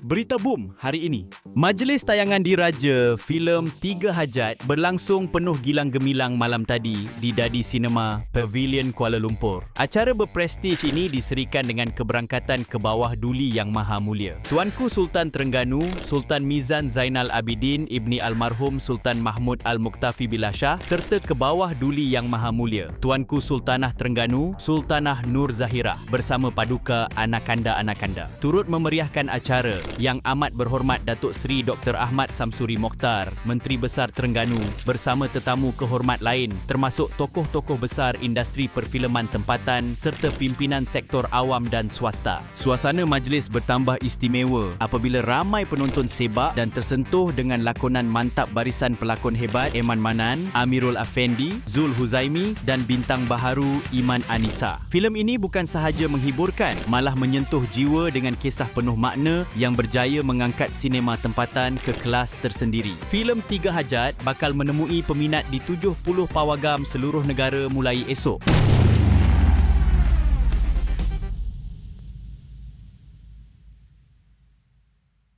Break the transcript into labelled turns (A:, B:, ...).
A: Berita boom hari ini. Majlis tayangan diraja filem Tiga Hajat berlangsung penuh gilang gemilang malam tadi di Dadi Cinema Pavilion Kuala Lumpur. Acara berprestij ini diserikan dengan keberangkatan ke bawah duli yang maha mulia. Tuanku Sultan Terengganu, Sultan Mizan Zainal Abidin Ibni Almarhum Sultan Mahmud Al-Muqtafi Billah Shah serta ke bawah duli yang maha mulia. Tuanku Sultanah Terengganu, Sultanah Nur Zahirah bersama paduka Anakanda-Anakanda. Turut memeriahkan acara yang amat berhormat Datuk Seri Dr. Ahmad Samsuri Mokhtar, Menteri Besar Terengganu bersama tetamu kehormat lain termasuk tokoh-tokoh besar industri perfilman tempatan serta pimpinan sektor awam dan swasta. Suasana majlis bertambah istimewa apabila ramai penonton sebak dan tersentuh dengan lakonan mantap barisan pelakon hebat Eman Manan, Amirul Afendi, Zul Huzaimi dan bintang baharu Iman Anissa. Filem ini bukan sahaja menghiburkan, malah menyentuh jiwa dengan kisah penuh makna yang berjaya mengangkat sinema tempatan ke kelas tersendiri. Filem Tiga Hajat bakal menemui peminat di 70 pawagam seluruh negara mulai esok.